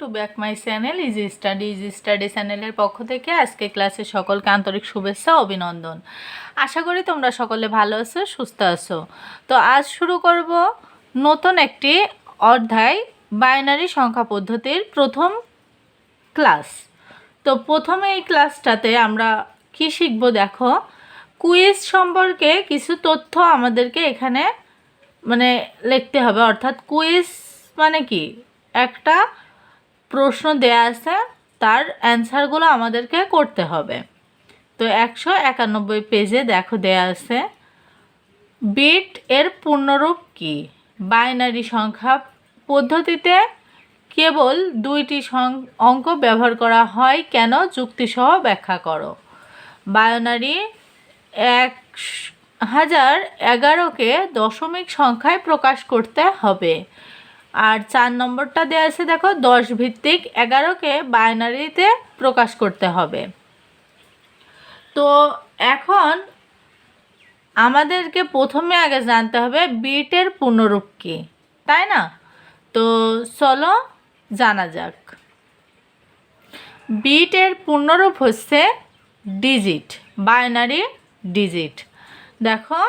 To back my channel easy study easy study চ্যানেলের পক্ষ থেকে আজকে ক্লাসে সকলকে আন্তরিক শুভেচ্ছা অভিনন্দন। আশা করি তোমরা সকলে ভালো আছো, সুস্থ আছো। তো আজ শুরু করব নতুন একটি অধ্যায় বাইনারি সংখ্যা পদ্ধতির প্রথম ক্লাস। তো প্রথমে এই ক্লাসটাতে আমরা কি শিখব দেখো, কুইজ সম্পর্কে কিছু তথ্য আমাদেরকে এখানে মানে লিখতে হবে। অর্থাৎ কুইজ মানে কি? একটা প্রশ্ন দেয়া আছে, তার অ্যান্সারগুলো আমাদেরকে করতে হবে। তো একশো একানব্বই পেজে দেখো দেয়া আছে বিট এর পূর্ণরূপ কি? বাইনারি সংখ্যা পদ্ধতিতে কেবল দুইটি অঙ্ক ব্যবহার করা হয় কেন? যুক্তিসহ ব্যাখ্যা করো। বাইনারি এক হাজার এগারোকে দশমিক সংখ্যায় প্রকাশ করতে হবে। আর চার নম্বরটা দেওয়া আছে, দেখো, দশ ভিত্তিক এগারোকে বাইনারিতে প্রকাশ করতে হবে। তো এখন আমাদেরকে প্রথমে আগে জানতে হবে বিটের পূর্ণরূপ কী, তাই না? তো চলো জানা যাক। বিটের পূর্ণরূপ হচ্ছে ডিজিট, বাইনারি ডিজিট। দেখো,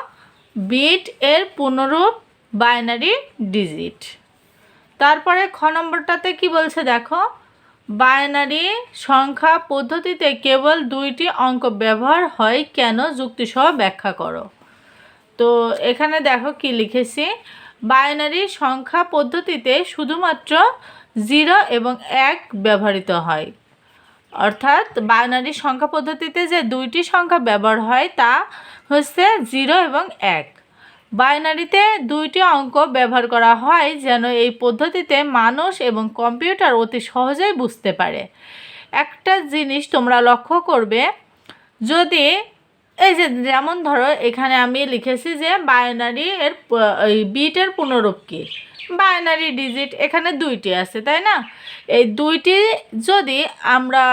বিট এর পূর্ণরূপ, বাইনারি ডিজিট। তারপরে খ নম্বরটাতে কি বলছে দেখো? বাইনারি সংখ্যা পদ্ধতিতে কেবল দুইটি অঙ্ক ব্যবহার হয় কেন? যুক্তিসহ ব্যাখ্যা করো। তো এখানে দেখো কি লিখেছি? বাইনারি সংখ্যা পদ্ধতিতে শুধুমাত্র জিরো এবং এক ব্যবহৃত হয়। অর্থাৎ বাইনারি সংখ্যা পদ্ধতিতে যে দুইটি সংখ্যা ব্যবহার হয় তা হচ্ছে জিরো এবং এক। বাইনারিতে দুইটি অঙ্ক ব্যবহার করা হয় যেন এই পদ্ধতিতে মানুষ এবং কম্পিউটার অতি সহজেই বুঝতে পারে। একটা জিনিস তোমরা লক্ষ্য করবে, যদি এই যে যেমন ধরো এখানে আমি লিখেছি যে বাইনারি এর বিটের পুনরূপ কি? বাইনারি ডিজিট এখানে দুইটি আছে, তাই না? এই দুইটি যদি আমরা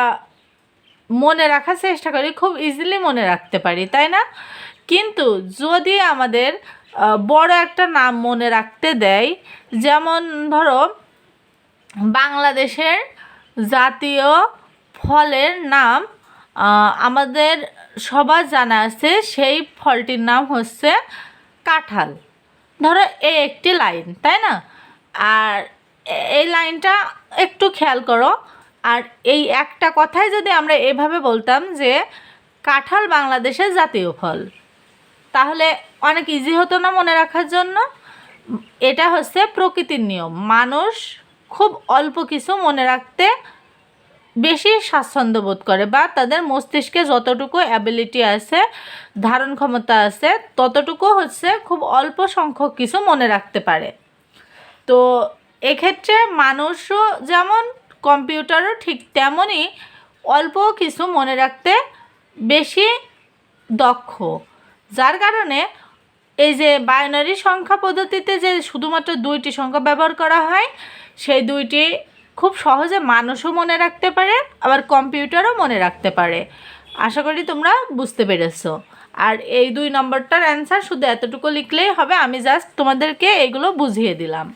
মনে রাখার চেষ্টা করি, খুব ইজিলি মনে রাখতে পারি, তাই না? কিন্তু যদি আমাদের বড় একটা নাম মনে রাখতে দেয়। যেমন ধরো, বাংলাদেশের জাতীয় ফলের নাম আমাদের সবার জানা আছে, সেই ফলটির নাম হচ্ছে কাঁঠাল। ধরো এই একটি লাইন, তাই না? আর এই লাইনটা একটু খেয়াল করো। আর এই একটা কথাই যদি আমরা এভাবে বলতাম যে, কাঁঠাল বাংলাদেশের জাতীয় ফল। তাহলে অনেক ইজি হতো না মনে রাখার জন্য। এটা হচ্ছে প্রকৃতির নিয়ম। মানুষ খুব অল্প কিছু মনে রাখতে বেশি স্বাচ্ছন্দ্য বোধ করে বা তাদের মস্তিষ্কে যতটুকু অ্যাবিলিটি আছে, ধারণ ক্ষমতা আছে, ততটুকু হচ্ছে খুব অল্প সংখ্যক কিছু মনে রাখতে পারে। তো এক্ষেত্রে মানুষও যেমন কম্পিউটারও ঠিক তেমনই অল্প কিছু মনে রাখতে বেশি দক্ষ। যার কারণে এই যে বাইনারি সংখ্যা পদ্ধতিতে যে শুধুমাত্র দুইটি সংখ্যা ব্যবহার করা হয়, সেই দুইটি খুব সহজে মানুষও মনে রাখতে পারে, আবার কম্পিউটারও মনে রাখতে পারে। আশা করি তোমরা বুঝতে পেরেছ। আর এই দুই নম্বরটার অ্যান্সার শুধু এতটুকু লিখলেই হবে, আমি জাস্ট তোমাদেরকে এগুলো বুঝিয়ে দিলাম।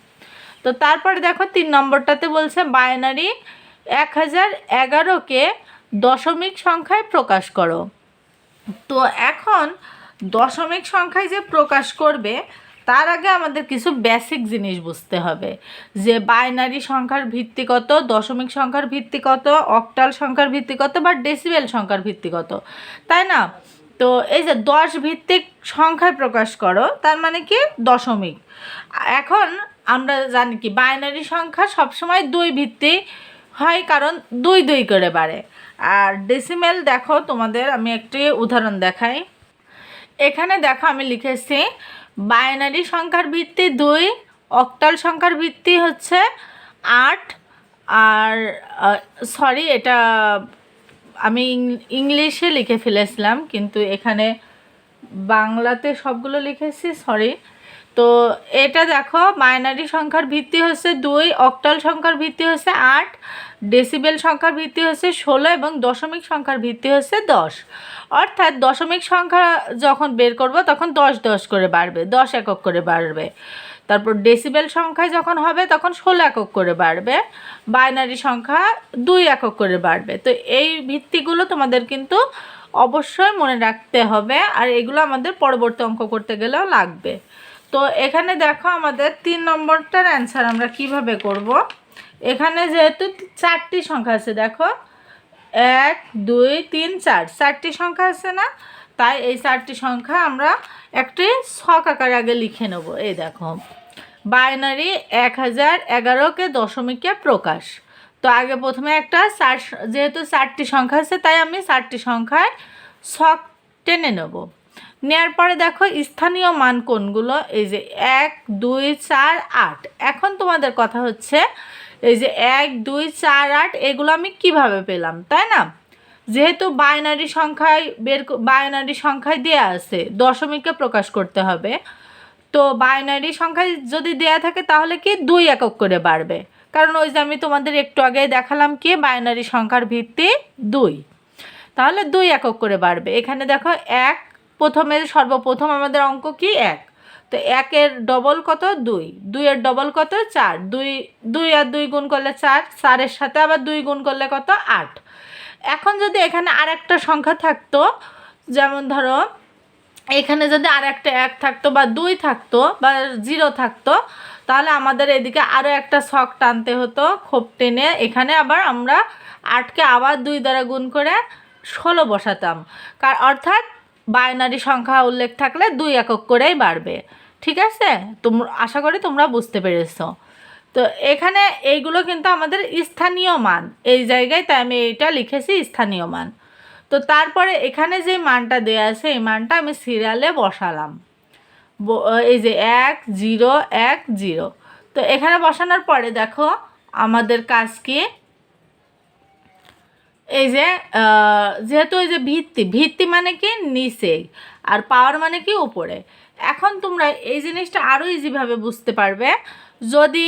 তো তারপরে দেখো, তিন নম্বরটাতে বলছে, বাইনারি এক হাজার এগারোকে দশমিক সংখ্যায় প্রকাশ করো। তো এখন দশমিক সংখ্যায় যে প্রকাশ করবে, তার আগে আমাদের কিছু বেসিক জিনিস বুঝতে হবে। যে বাইনারি সংখ্যার ভিত্তি কত, দশমিক সংখ্যার ভিত্তি কত অক্টাল সংখ্যার ভিত্তি কত বা ডেসিবেল সংখ্যার ভিত্তি কত। তাই না? তো এই যে দশ ভিত্তিক সংখ্যায় প্রকাশ করো, তার মানে কি? দশমিক। এখন আমরা জানি কি বাইনারি সংখ্যা সবসময় দুই ভিত্তি হয়, কারণ দুই দুই করে বাড়ে। আর ডেসিমেল দেখো, তোমাদের আমি একটি উদাহরণ দেখাই। এখানে দেখো আমি লিখেছি, বাইনারি সংখ্যার ভিত্তি দুই, অক্টাল সংখ্যার ভিত্তি হচ্ছে আট, আর সরি এটা আমি ইংলিশে লিখে ফেলেছিলাম, কিন্তু এখানে বাংলাতে সবগুলো লিখেছি সরি তো এটা দেখো বাইনারি সংখ্যার ভিত্তি হচ্ছে দুই, অক্টাল সংখ্যার ভিত্তি হচ্ছে আট, ডেসিবেল সংখ্যার ভিত্তি হচ্ছে ষোলো এবং দশমিক সংখ্যার ভিত্তি হচ্ছে দশ। অর্থাৎ দশমিক সংখ্যা যখন বের করব তখন দশ দশ করে বাড়বে, দশ একক করে বাড়বে। তারপর ডেসিবেল সংখ্যায় যখন হবে তখন ষোলো একক করে বাড়বে, বাইনারি সংখ্যা দুই একক করে বাড়বে। তো এই ভিত্তিগুলো তোমাদের কিন্তু অবশ্যই মনে রাখতে হবে, আর এগুলো আমাদের পরবর্তী অঙ্ক করতে গেলেও লাগবে। তো এখানে দেখো আমাদের তিন নম্বরটার অ্যান্সার আমরা কীভাবে করব? এখানে যেহেতু চারটি সংখ্যা আছে, দেখো। এক, দুই, তিন, চার। চারটি সংখ্যা আছে না? তাই এই চারটি সংখ্যা আমরা একটি ছক আকার আগে লিখে নেব। এই দেখো, বাইনারি এক হাজার এগারোকে দশমিকে প্রকাশ। তো আগে প্রথমে একটা চার, যেহেতু চারটি সংখ্যা আছে, তাই আমি চারটি সংখ্যায় ছক টেনে নেব। নেওয়ার পরে দেখো স্থানীয় মান কোনগুলো? এই যে এক, দুই, চার, আট। এখন তোমাদের কথা হচ্ছে, এই যে এক, দুই, চার, আট, এগুলো আমি কীভাবে পেলাম, তাই না? যেহেতু বাইনারি সংখ্যায় বের বাইনারি সংখ্যায় দেয়া আছে দশমিককে প্রকাশ করতে হবে। তো বাইনারি সংখ্যায় যদি দেয়া থাকে, তাহলে কি দুই একক করে বাড়বে? কারণ ওই যে আমি তোমাদের একটু আগে দেখালাম কি বাইনারি সংখ্যার ভিত্তি দুই। তাহলে দুই একক করে বাড়বে। এখানে দেখো এক প্রথমে সর্বপ্রথম আমাদের অঙ্ক কি? এক। তো একের ডবল কত? দুই। দুইয়ের ডবল কত? চার। দুই দুই আর দুই গুণ করলে চার, চারের সাথে আবার দুই গুণ করলে কত? আট। এখন যদি এখানে আর একটা সংখ্যা থাকতো, যেমন ধরো, এখানে যদি আর একটা এক থাকতো বা দুই থাকতো বা জিরো থাকতো, তাহলে আমাদের এদিকে আরও একটা ছক টানতে হতো, খোপ টেনে এখানে আবার আমরা আটকে আবার দুই দ্বারা গুণ করে ষোলো বসাতাম। কার, অর্থাৎ বাইনারি সংখ্যা উল্লেখ থাকলে দুই একক করেই বাড়বে। ঠিক আছে? তোমরা আশা করি তোমরা বুঝতে পেরেছ। তো এখানে এইগুলো কিন্তু আমাদের স্থানীয় মান। এই জায়গায় তাই আমি এইটা লিখেছি স্থানীয় মান। তো তারপরে এখানে যে মানটা দেওয়া আছে, এই মানটা আমি সিরিয়ালে বসালাম। এই যে এক, জিরো এক, জিরো। তো এখানে বসানোর পরে দেখো, আমাদের কাজ কি? এই যে যেহেতু এই যে ভিত্তি ভিত্তি মানে কি? নিচে। আর পাওয়ার মানে কি? উপরে। এখন তোমরা এই জিনিসটা আরও ইজিভাবে বুঝতে পারবে। যদি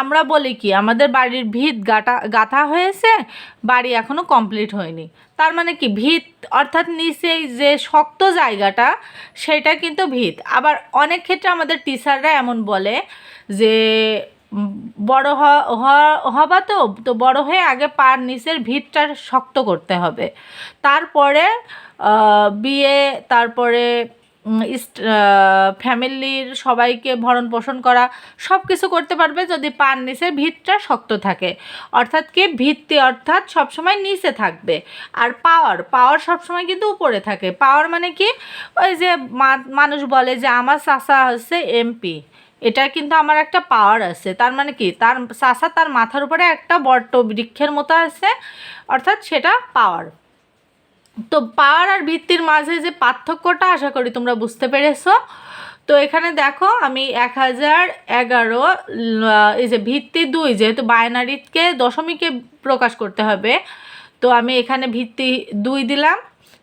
আমরা বলি কি, আমাদের বাড়ির ভিত গাটা, গাঁথা হয়েছে, বাড়ি এখনও কমপ্লিট হয়নি। তার মানে কি? ভিত, অর্থাৎ নিচেই যে শক্ত জায়গাটা, সেটা কিন্তু ভিত। আবার অনেক ক্ষেত্রে আমাদের টিচাররা এমন বলে যে বড় হবা তো তো বড় হয়ে আগে পার নিচের ভিতটা শক্ত করতে হবে। তারপরে বিয়ে, তারপরে ফ্যামিলির সবাইকে ভরণ পোষণ করা, সব কিছু করতে পারবে যদি পার নিচের ভিতটা শক্ত থাকে। অর্থাৎ কি? ভিত্তি অর্থাৎ সবসময় নিচে থাকবে। আর পাওয়ার পাওয়ার সবসময় কিন্তু উপরে থাকে। পাওয়ার মানে কি? ওই যে মানুষ বলে যে আমার চাষা হচ্ছে এমপি এটা কিন্তু আমার একটা পাওয়ার আছে। তার মানে কি? তার চাষা তার মাথার উপরে একটা বট্ট বৃক্ষের মতো আছে, অর্থাৎ সেটা পাওয়ার তো পাওয়ার আর ভিত্তির মাঝে যে পার্থক্যটা আশা করি তোমরা বুঝতে পেরেছ। তো এখানে দেখো, আমি এক হাজার এগারো এই যে ভিত্তি দুই, যেহেতু বাইনারিকে, দশমিকে প্রকাশ করতে হবে, তো আমি এখানে ভিত্তি দুই দিলাম।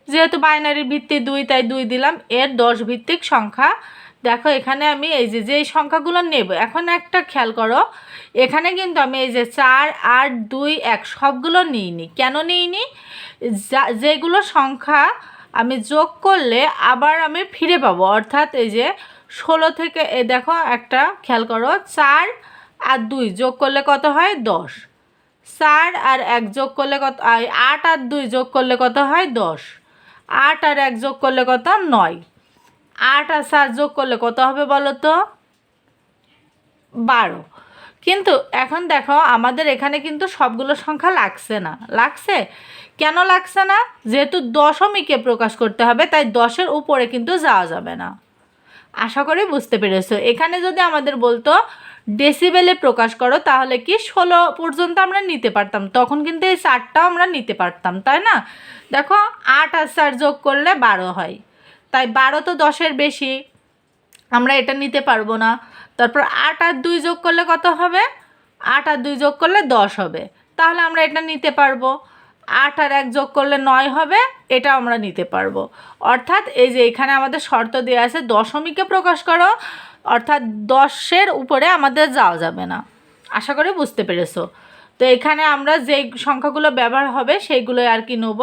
যেহেতু বাইনারির ভিত্তি দুই, তাই দুই দিলাম। এর দশ ভিত্তিক সংখ্যা দেখো, এখানে আমি এই যে যেই সংখ্যাগুলো নেব, এখন একটা খেয়াল করো, এখানে কিন্তু আমি এই যে চার, আট, দুই, এক, সবগুলো নিইনি। কেন নিইনি? যা, যেগুলো সংখ্যা আমি যোগ করলে আবার আমি ফিরে পাবো। অর্থাৎ এই যে ষোলো থেকে, এ দেখো, একটা খেয়াল করো, চার আর দুই যোগ করলে কত হয়? দশ। চার আর এক যোগ করলে কত আট আর দুই যোগ করলে কত হয়? দশ। আট আর এক যোগ করলে কত? নয়। আট আর সাত যোগ করলে কত হবে বলো তো? বারো। কিন্তু এখন দেখো, আমাদের এখানে কিন্তু সবগুলো সংখ্যা লাগছে না। লাগছে? কেন লাগছে না? যেহেতু দশমিকে প্রকাশ করতে হবে, তাই দশের উপরে কিন্তু যাওয়া যাবে না। আশা করি বুঝতে পেরেছ। এখানে যদি আমাদের বলতো ডেসিবেলে প্রকাশ করো, তাহলে কি ষোলো পর্যন্ত আমরা নিতে পারতাম? তখন কিন্তু এই চারটাও আমরা নিতে পারতাম, তাই না? দেখো, আট আর চার যোগ করলে বারো হয়। তাই বারো তো দশের বেশি, আমরা এটা নিতে পারব না। তারপর আট আর দুই যোগ করলে কত হবে? আট আর দুই যোগ করলে দশ হবে। তাহলে আমরা এটা নিতে পারব। আট আর এক যোগ করলে নয় হবে এটা আমরা নিতে পারব। অর্থাৎ এই যে এখানে আমাদের শর্ত দেওয়া আছে, দশমীকে প্রকাশ করো, অর্থাৎ দশের উপরে আমাদের যাওয়া যাবে না। আশা করি বুঝতে পেরেছ। তো এখানে আমরা যেই সংখ্যাগুলো ব্যবহার হবে, সেইগুলোই আর কি নেব।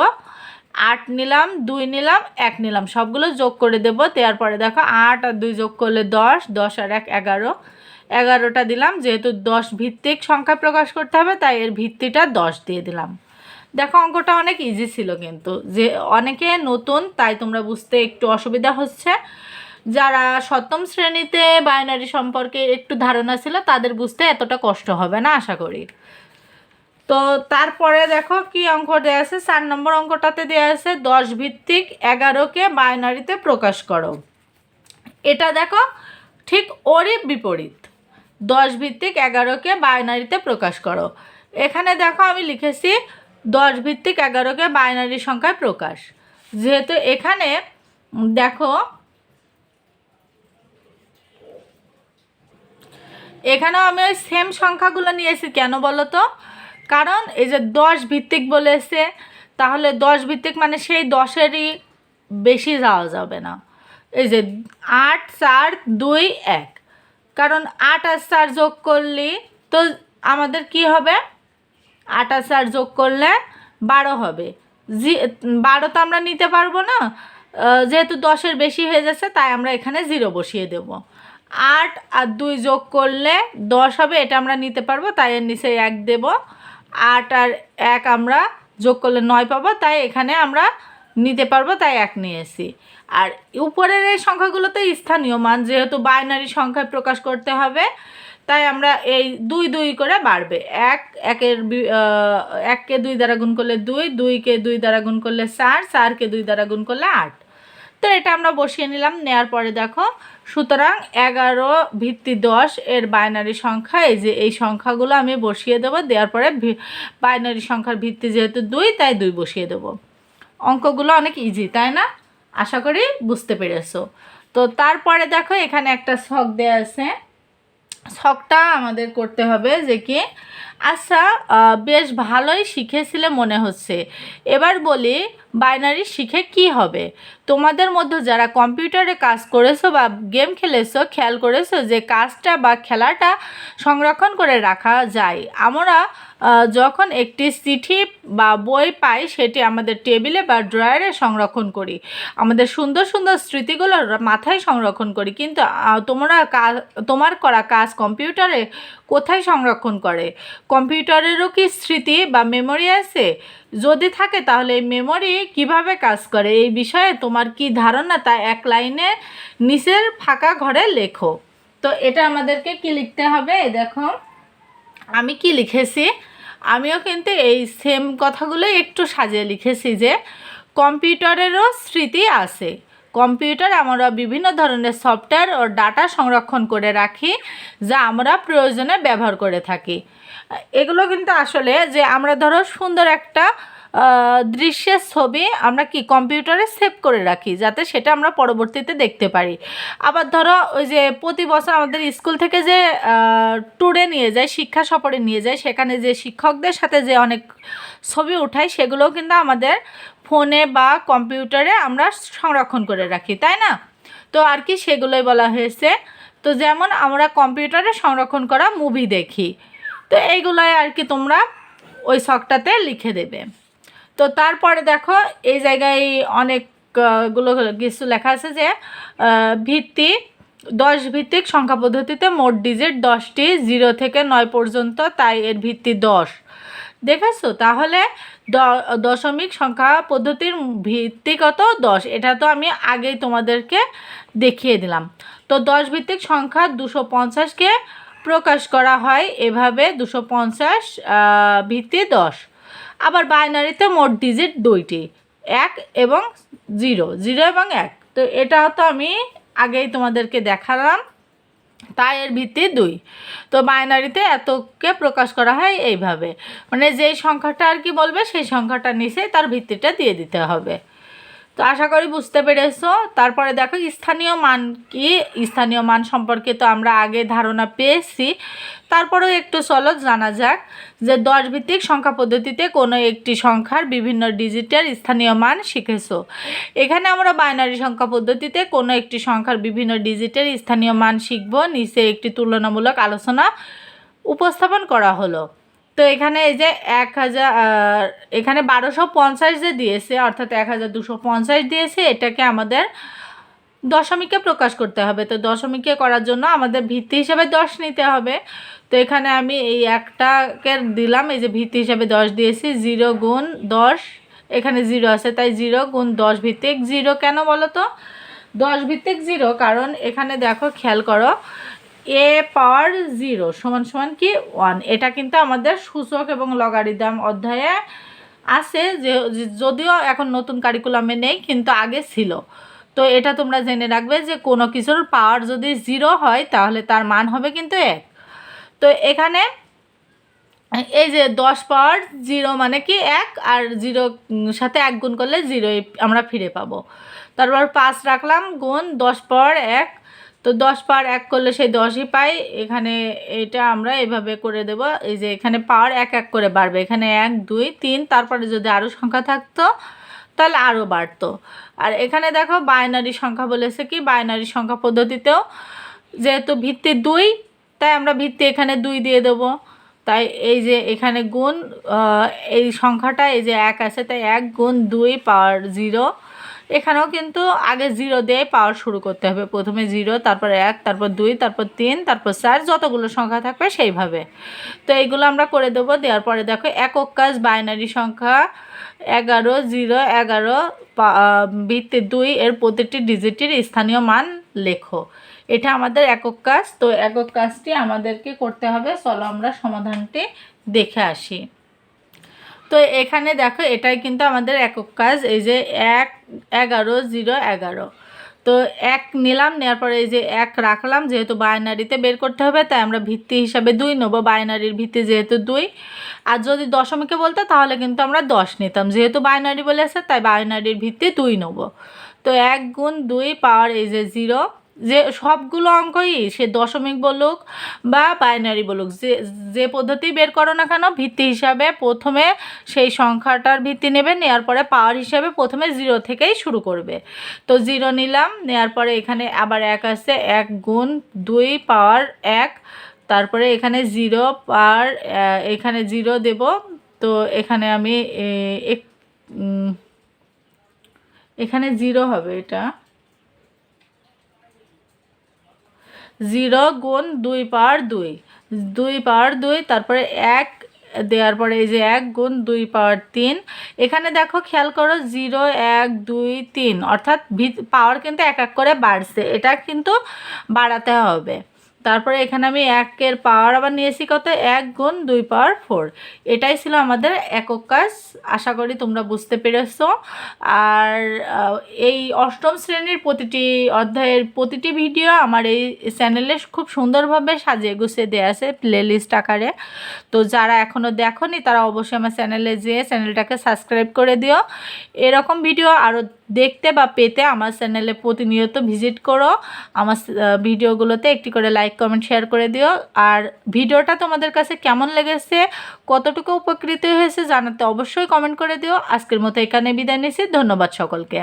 আট নিলাম, দুই নিলাম, এক নিলাম। সবগুলো যোগ করে দেবো। দেওয়ার পরে দেখো আট আর দুই যোগ করলে দশ দশ আর এক এগারো। এগারোটা দিলাম, যেহেতু দশ ভিত্তিক সংখ্যা প্রকাশ করতে হবে, তাই এর ভিত্তিটা দশ দিয়ে দিলাম। দেখো অঙ্কটা অনেক ইজি ছিল কিন্তু, যে অনেকে নতুন, তাই তোমরা বুঝতে একটু অসুবিধা হচ্ছে। যারা সপ্তম শ্রেণীতে বাইনারি সম্পর্কে একটু ধারণা ছিল, তাদের বুঝতে এতটা কষ্ট হবে না, আশা করি। তো তারপরে দেখো কি অঙ্ক দেওয়া আছে, চার নম্বর অঙ্কটাতে দেওয়া আছে, দশ ভিত্তিক এগারোকে বাইনারিতে প্রকাশ করো। এটা দেখো ঠিক ওরই বিপরীত। দশ ভিত্তিক এগারোকে বাইনারিতে প্রকাশ করো। এখানে দেখো আমি লিখেছি দশ ভিত্তিক এগারোকে বাইনারি সংখ্যায় প্রকাশ। যেহেতু এখানে দেখো এখানেও আমি ওই সেম সংখ্যাগুলো নিয়েছি, কেন বলো তো? কারণ এই যে দশ ভিত্তিক বলেছে, তাহলে দশ ভিত্তিক মানে সেই দশেরই বেশি যাওয়া যাবে না। এই যে আট, চার, দুই, এক। কারণ আট আর চার যোগ করলে তো আমাদের কি হবে? আট আর চার যোগ করলে বারো হবে। জি, বারো তো আমরা নিতে পারব না। যেহেতু দশের বেশি হয়ে যাচ্ছে, তাই আমরা এখানে জিরো বসিয়ে দেব। আট আর দুই যোগ করলে দশ হবে, এটা আমরা নিতে পারব, তাই এর নিচে এক দেব। আট আর এক আমরা যোগ করলে নয় পাবো, তাই এখানে আমরা নিতে পারব, তাই এক নিয়েছি। আর উপরের এই সংখ্যাগুলো তো স্থানীয় মান, যেহেতু বাইনারি সংখ্যায় প্রকাশ করতে হবে, তাই আমরা এই দুই দুই করে বাড়বে। এক, একের এককে দুই দ্বারা গুণ করলে দুই, দুইকে দুই দ্বারা গুণ করলে চার, চারকে দুই দ্বারা গুণ করলে আট। তো এটা আমরা বসিয়ে নিলাম। নেয়ার পরে দেখো, সুতরাং এগারো ভিত্তি দশ এর বাইনারি সংখ্যা, এই যে এই সংখ্যাগুলো আমি বসিয়ে দেবো। দেওয়ার পরে বাইনারি সংখ্যার ভিত্তি যেহেতু দুই, তাই দুই বসিয়ে দেবো। অঙ্কগুলো অনেক ইজি তাই না? আশা করি বুঝতে পেরেছ। তো তারপরে দেখো, এখানে একটা শখ দেওয়া আছে। শখটা আমাদের করতে হবে যে কি আচ্ছা বেশ ভালোই শিখেছিলে মনে হচ্ছে। এবার বলি, বাইনারি শিখে কি হবে? তোমাদের মধ্যে যারা কম্পিউটারে কাজ করেছ বা গেম খেলেছো, খেয়াল করেছ যে কাজটা বা খেলাটা সংরক্ষণ করে রাখা যায়। আমরা যখন একটি চিঠি বা বই পাই, সেটি আমাদের টেবিলে বা ড্রয়ারে সংরক্ষণ করি। আমাদের সুন্দর সুন্দর স্মৃতিগুলো মাথায় সংরক্ষণ করি। কিন্তু তোমরা কাজ তোমার করা কাজ কম্পিউটারে কোথায় সংরক্ষণ করে? কম্পিউটারেরও কি স্মৃতি বা মেমোরি আছে? যদি থাকে, তাহলে এই মেমোরি কীভাবে কাজ করে? এই বিষয়ে তোমার কি ধারণা? তা এক লাইনে নিচের ফাঁকা ঘরে লেখো। তো এটা আমাদেরকে কি লিখতে হবে? দেখো, আমি কি লিখেছি? আমিও কিন্তু এই সেম কথাগুলো একটু সাজিয়ে লিখেছি যে, কম্পিউটারেরও স্মৃতি আছে। কম্পিউটার আমরা বিভিন্ন ধরনের সফটওয়্যার ও ডাটা সংরক্ষণ করে রাখি, যা আমরা প্রয়োজনে ব্যবহার করে থাকি। এগুলো কিন্তু আসলে যে আমরা ধরো সুন্দর একটা দৃশ্যের ছবি আমরা কি কম্পিউটারে সেভ করে রাখি যাতে সেটা আমরা পরবর্তীতে দেখতে পারি? আবার ধরো ওই যে প্রতি বছর আমাদের স্কুল থেকে যে ট্যুরে নিয়ে যায়, শিক্ষা সফরে নিয়ে যায়, সেখানে যে শিক্ষকদের সাথে যে অনেক ছবি উঠাই, সেগুলোও কিন্তু আমাদের ফোনে বা কম্পিউটারে আমরা সংরক্ষণ করে রাখি, তাই না? তো আর কি সেগুলোই বলা হয়েছে। তো যেমন আমরা কম্পিউটারে সংরক্ষণ করা মুভি দেখি, তো এইগুলোই আর কি তোমরা ওই শখটাতে লিখে দেবে। তো তারপরে দেখো, এই জায়গায় অনেকগুলো কিছু লেখা আছে যে ভিত্তি, দশ ভিত্তিক সংখ্যা পদ্ধতিতে মোট ডিজিট দশটি জিরো থেকে নয় পর্যন্ত, তাই এর ভিত্তি দশ। দেখেছ? তাহলে দশমিক সংখ্যা পদ্ধতির ভিত্তি কত? দশ। এটা তো আমি আগেই তোমাদেরকে দেখিয়ে দিলাম। তো দশ ভিত্তিক সংখ্যা দুশো পঞ্চাশকে প্রকাশ করা হয়, এভাবে দুশো পঞ্চাশ ভিত্তি দশ। আবার বাইনারিতে মোট ডিজিট দুইটি, এক এবং জিরো জিরো এবং এক। তো এটা তো আমি আগেই তোমাদেরকে দেখালাম, তাই এর ভিত্তি দুই। তো বাইনারিতে এতকে প্রকাশ করা হয় এইভাবে। মানে যেই সংখ্যাটা আর কি বলবে, সেই সংখ্যাটা নিচে তার ভিত্তিটা দিয়ে দিতে হবে। তো আশা করি বুঝতে পেরেছ। তারপরে দেখো, স্থানীয় মান কি? স্থানীয় মান সম্পর্কে তো আমরা আগে ধারণা পেয়েছি। তারপরেও একটু চলো জানা যাক যে দশ ভিত্তিক সংখ্যা পদ্ধতিতে কোনো একটি সংখ্যার বিভিন্ন ডিজিটের স্থানীয় মান শিখেছো। এখানে আমরা বাইনারি সংখ্যা পদ্ধতিতে কোনো একটি সংখ্যার বিভিন্ন ডিজিটের স্থানীয় মান শিখব। নিচে একটি তুলনামূলক আলোচনা উপস্থাপন করা হলো। তো এখানে এই যে এক হাজার এখানে বারোশো পঞ্চাশ যে দিয়েছে, অর্থাৎ এক হাজার দুশো পঞ্চাশ দিয়েছে, এটাকে আমাদের দশমিকে প্রকাশ করতে হবে। তো দশমিকে করার জন্য আমাদের ভিত্তি হিসাবে দশ নিতে হবে। তো এখানে আমি এই একটাকে দিলাম, এই যে ভিত্তি হিসাবে দশ দিয়েছি, জিরো গুণ দশ, এখানে জিরো আছে, তাই জিরো গুণ দশ ভিত্তিক জিরো কেন বলো তো? দশ ভিত্তিক জিরো, কারণ এখানে দেখো, খেয়াল করো এ পাওয়ার জিরো সমান সমান কি ওয়ান। এটা কিন্তু আমাদের সূচক এবং লগারিদম অধ্যায়ে আছে, যে যদিও এখন নতুন কারিকুলামে নেই, কিন্তু আগে ছিল। তো এটা তোমরা জেনে রাখবে যে কোনো কিছুর পাওয়ার যদি জিরো হয়, তাহলে তার মান হবে কিন্তু এক। তো এখানে এই যে দশ পাওয়ার জিরো মানে কি এক, আর জিরো সাথে এক গুণ করলে জিরোই আমরা ফিরে পাবো। তারপর পাঁচ রাখলাম, গুণ দশ পাওয়ার এক তো দশ পাওয়ার এক করলে সেই দশই পাই। এখানে এটা আমরা এভাবে করে দেব। এই যে এখানে পাওয়ার এক এক করে বাড়বে। এখানে এক, দুই, তিন, তারপরে যদি আরও সংখ্যা থাকতো, তাহলে আরও বাড়তো। আর এখানে দেখো বাইনারি সংখ্যা বলেছে কি? বাইনারি সংখ্যা পদ্ধতিতেও যেহেতু ভিত্তি দুই, তাই আমরা ভিত্তি এখানে দুই দিয়ে দেবো। তাই এই যে এখানে গুণ এই সংখ্যাটা এই যে এক আছে, তাই এক গুণ দুই পাওয়ার জিরো। এখানেও কিন্তু আগে জিরো দিয়ে পাওয়ার শুরু করতে হবে। প্রথমে জিরো তারপর এক, তারপর দুই, তারপর তিন, তারপর চার, যতগুলো সংখ্যা থাকবে সেইভাবে। তো এইগুলো আমরা করে দেবো, দেওয়ার পরে দেখো একক কাজ বাইনারি সংখ্যা, এগারো জিরো এগারো ভিত্তি দুই, এর প্রতিটি ডিজিটের স্থানীয় মান লেখো। এটা আমাদের একক কাজ, তো একক কাজটি আমাদেরকে করতে হবে। চলো আমরা সমাধানটি দেখে আসি। তো এখানে দেখো, এটাই কিন্তু আমাদের একক কাজ, এই যে এক, এগারো, জিরো, এগারো। তো এক নিলাম নেওয়ার পরে এই যে এক রাখলাম, যেহেতু বাইনারিতে বের করতে হবে, তাই আমরা ভিত্তি হিসাবে দুই নেব, বাইনারির ভিত্তি যেহেতু দুই। আর যদি দশমিকে বলতো, তাহলে কিন্তু আমরা দশ নিতাম, যেহেতু বাইনারি বলেছে, তাই বাইনারির ভিত্তি দুই নেব। তো এক গুণ দুই পাওয়ার এই যে জিরো যে সবগুলো অঙ্কই সে দশমিক বলুক বা বাইনারি বলুক, যে যে পদ্ধতি বের করো না কেন, ভিত্তি হিসাবে প্রথমে সেই সংখ্যাটার ভিত্তি নেবে নেওয়ার পরে পাওয়ার হিসাবে প্রথমে জিরো থেকেই শুরু করবে। তো জিরো নিলাম নেওয়ার পরে এখানে আবার এক আছে, এক গুণ দুই পাওয়ার এক, তারপরে এখানে জিরো পাওয়ার এখানে জিরো দেব, তো এখানে আমি এখানে জিরো হবে এটা। জিরো গুণ দুই পাওয়ার দুই। দুই পাওয়ার দুই, তারপরে এক দেওয়ার পরে এই যে এক গুণ দুই পাওয়ার তিন। এখানে দেখো খেয়াল করো, জিরো, এক, দুই, তিন। অর্থাৎ পাওয়ার কিন্তু এক এক করে বাড়ছে। এটা কিন্তু বাড়াতে হবে। তারপরে এখানে আমি একের পাওয়ার আবার নিয়েছি কত? এক গুণ দুই পাওয়ার ফোর। এটাই ছিল আমাদের একক কাজ, আশা করি তোমরা বুঝতে পেরেছ। আর এই অষ্টম শ্রেণির প্রতিটি অধ্যায়ের প্রতিটি ভিডিও আমার এই চ্যানেলে খুব সুন্দরভাবে সাজিয়ে গুছিয়ে দেওয়া আছে প্লে লিস্ট আকারে। তো যারা এখনও দেখোনি, তারা অবশ্যই আমার চ্যানেলে যেয়ে চ্যানেলটাকে সাবস্ক্রাইব করে দিও। এরকম ভিডিও আরও দেখতে বা পেতে আমার চ্যানেলে প্রতিনিয়ত ভিজিট করো। আমার ভিডিওগুলোতে একটি করে লাইক কমেন্ট শেয়ার করে দিও। আর ভিডিওটা তোমাদের কাছে কেমন লেগেছে, কতটুকু উপকৃত হয়েছে জানাতে অবশ্যই কমেন্ট করে দিও। আজকের মতো এখানে বিদায় নিচ্ছি। ধন্যবাদ সকলকে।